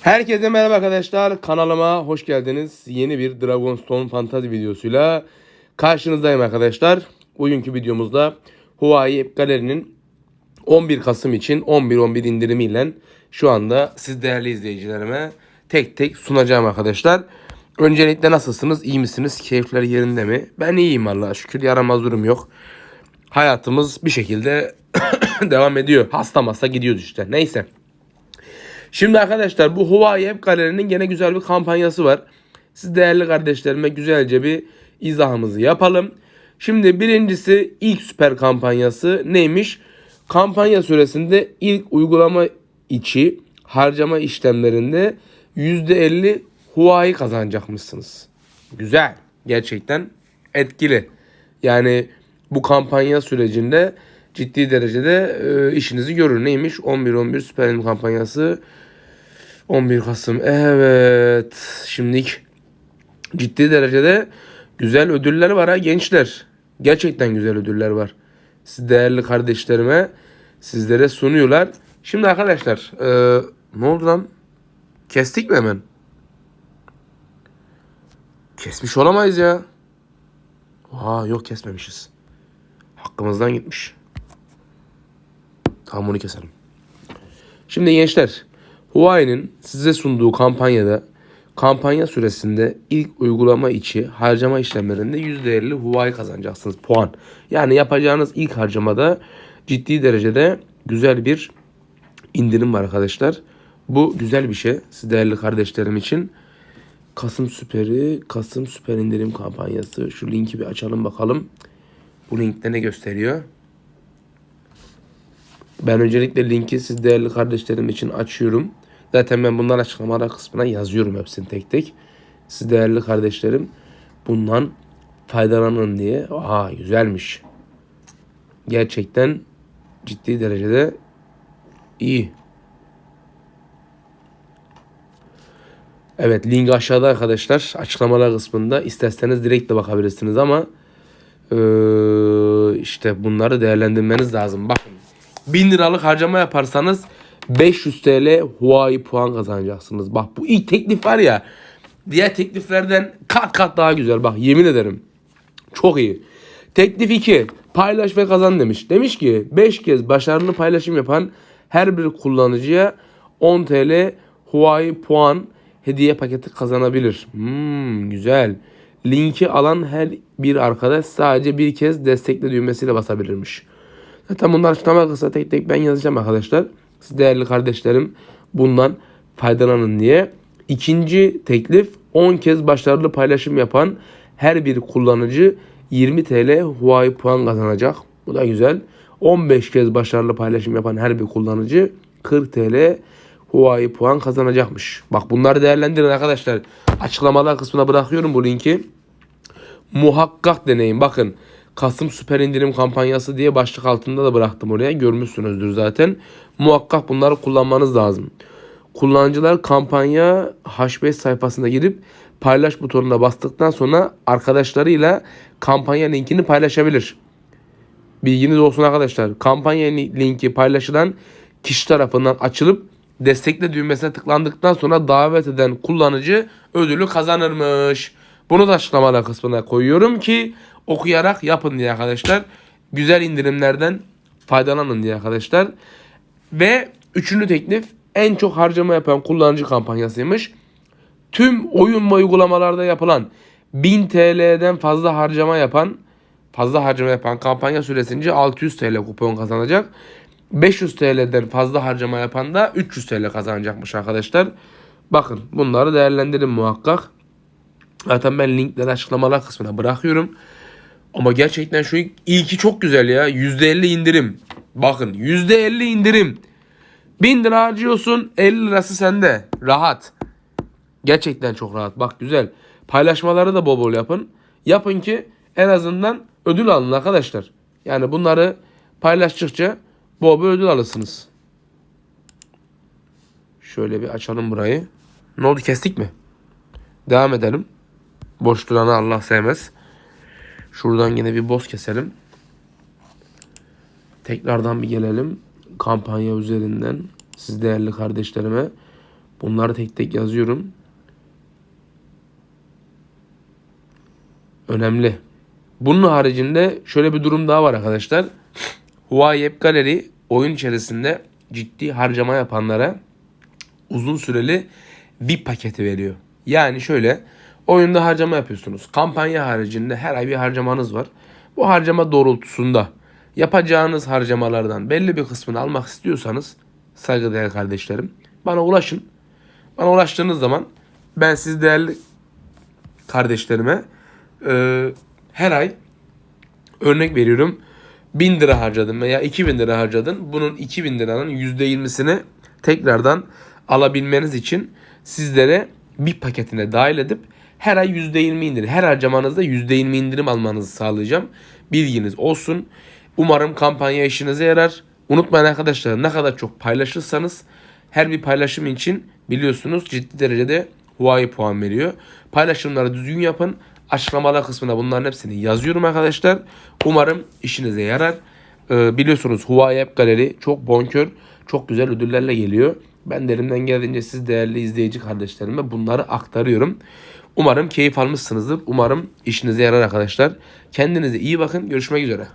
Herkese merhaba arkadaşlar. Kanalıma hoş geldiniz. Yeni bir Dragonstone Fantasy videosuyla karşınızdayım arkadaşlar. Bugünkü videomuzda Huawei App Gallery'nin 11 Kasım için 11-11 indirimiyle şu anda siz değerli izleyicilerime tek tek sunacağım arkadaşlar. Öncelikle nasılsınız? İyi misiniz? Keyifler yerinde mi? Ben iyiyim Allah'a şükür. Yaramaz durum yok. Hayatımız bir şekilde devam ediyor. Hasta masa gidiyoruz işte. Neyse. Şimdi arkadaşlar bu Huawei App Gallery'nin gene güzel bir kampanyası var. Siz değerli kardeşlerime güzelce bir izahımızı yapalım. Şimdi birincisi ilk süper kampanyası neymiş? Kampanya süresinde ilk uygulama içi harcama işlemlerinde %50 Huawei kazanacakmışsınız. Güzel. Gerçekten etkili. Yani bu kampanya sürecinde ciddi derecede e, işinizi görür. Neymiş? 11-11 Süper Lig kampanyası 11 Kasım. Evet. Şimdilik ciddi derecede güzel ödüller var ha gençler. Gerçekten güzel ödüller var. Siz değerli kardeşlerime sizlere sunuyorlar. Şimdi arkadaşlar e, ne oldu lan? Kestik mi hemen? Kesmiş olamayız ya. Aa yok kesmemişiz. Hakkımızdan gitmiş. Tamam bunu keselim. Şimdi gençler Huawei'nin size sunduğu kampanyada kampanya süresinde ilk uygulama içi harcama işlemlerinde %50 Huawei kazanacaksınız puan. Yani yapacağınız ilk harcamada ciddi derecede güzel bir indirim var arkadaşlar. Bu güzel bir şey siz değerli kardeşlerim için. Kasım Süperi, Kasım Süper indirim kampanyası. Şu linki bir açalım bakalım. Bu linkte ne gösteriyor? Ben öncelikle linki siz değerli kardeşlerim için açıyorum. Zaten ben bunları açıklamalar kısmına yazıyorum hepsini tek tek. Siz değerli kardeşlerim bundan faydalanın diye. Aa güzelmiş. Gerçekten ciddi derecede iyi. Evet link aşağıda arkadaşlar açıklamalar kısmında isterseniz direkt de bakabilirsiniz ama eee, işte bunları değerlendirmeniz lazım. Bakın 1000 liralık harcama yaparsanız 500 TL Huawei puan kazanacaksınız. Bak bu ilk teklif var ya diğer tekliflerden kat kat daha güzel bak yemin ederim. Çok iyi. Teklif 2. Paylaş ve kazan demiş. Demiş ki 5 kez başarılı paylaşım yapan her bir kullanıcıya 10 TL Huawei puan hediye paketi kazanabilir. Hmm, güzel. Linki alan her bir arkadaş sadece bir kez destekle düğmesiyle basabilirmiş. Zaten bunlar açıklama kısa tek tek ben yazacağım arkadaşlar. Siz değerli kardeşlerim bundan faydalanın diye. İkinci teklif 10 kez başarılı paylaşım yapan her bir kullanıcı 20 TL Huawei puan kazanacak. Bu da güzel. 15 kez başarılı paylaşım yapan her bir kullanıcı 40 TL Huawei puan kazanacakmış. Bak bunları değerlendirin arkadaşlar. Açıklamalar kısmına bırakıyorum bu linki. Muhakkak deneyin. Bakın Kasım süper indirim kampanyası diye başlık altında da bıraktım oraya. Görmüşsünüzdür zaten. Muhakkak bunları kullanmanız lazım. Kullanıcılar kampanya H5 sayfasına girip paylaş butonuna bastıktan sonra arkadaşlarıyla kampanya linkini paylaşabilir. Bilginiz olsun arkadaşlar. Kampanya linki paylaşılan kişi tarafından açılıp destekle düğmesine tıklandıktan sonra davet eden kullanıcı ödülü kazanırmış. Bunu da açıklamalar kısmına koyuyorum ki okuyarak yapın diye arkadaşlar. Güzel indirimlerden faydalanın diye arkadaşlar. Ve üçüncü teklif en çok harcama yapan kullanıcı kampanyasıymış. Tüm oyun ve uygulamalarda yapılan 1000 TL'den fazla harcama yapan fazla harcama yapan kampanya süresince 600 TL kupon kazanacak. 500 TL'den fazla harcama yapan da 300 TL kazanacakmış arkadaşlar. Bakın bunları değerlendirin muhakkak. Zaten ben linkleri açıklamalar kısmına bırakıyorum. Ama gerçekten şu ilk- ilki çok güzel ya. %50 indirim. Bakın %50 indirim. 1000 lira harcıyorsun 50 lirası sende. Rahat. Gerçekten çok rahat. Bak güzel. Paylaşmaları da bol bol yapın. Yapın ki en azından ödül alın arkadaşlar. Yani bunları paylaştıkça bol bol ödül alırsınız. Şöyle bir açalım burayı. Ne oldu kestik mi? Devam edelim. Boş duranı Allah sevmez. Şuradan yine bir boz keselim. Tekrardan bir gelelim. Kampanya üzerinden siz değerli kardeşlerime Bunları tek tek yazıyorum. Önemli. Bunun haricinde şöyle bir durum daha var arkadaşlar. Huawei App Gallery oyun içerisinde ciddi harcama yapanlara uzun süreli VIP paketi veriyor. Yani şöyle oyunda harcama yapıyorsunuz. Kampanya haricinde her ay bir harcamanız var. Bu harcama doğrultusunda yapacağınız harcamalardan belli bir kısmını almak istiyorsanız saygıdeğer kardeşlerim bana ulaşın. Bana ulaştığınız zaman ben siz değerli kardeşlerime e, her ay örnek veriyorum 1000 lira harcadın veya 2000 lira harcadın. Bunun 2000 liranın %20'sini tekrardan alabilmeniz için sizlere bir paketine dahil edip her ay %20 indirim, her harcamanızda %20 indirim almanızı sağlayacağım. Bilginiz olsun. Umarım kampanya işinize yarar. Unutmayın arkadaşlar ne kadar çok paylaşırsanız her bir paylaşım için biliyorsunuz ciddi derecede Huawei puan veriyor. Paylaşımları düzgün yapın. Açıklamalar kısmına bunların hepsini yazıyorum arkadaşlar. Umarım işinize yarar. Ee, biliyorsunuz Huawei App Gallery çok bonkör, çok güzel ödüllerle geliyor. Ben de elimden geldiğince siz değerli izleyici kardeşlerime bunları aktarıyorum. Umarım keyif almışsınızdır. Umarım işinize yarar arkadaşlar. Kendinize iyi bakın. Görüşmek üzere.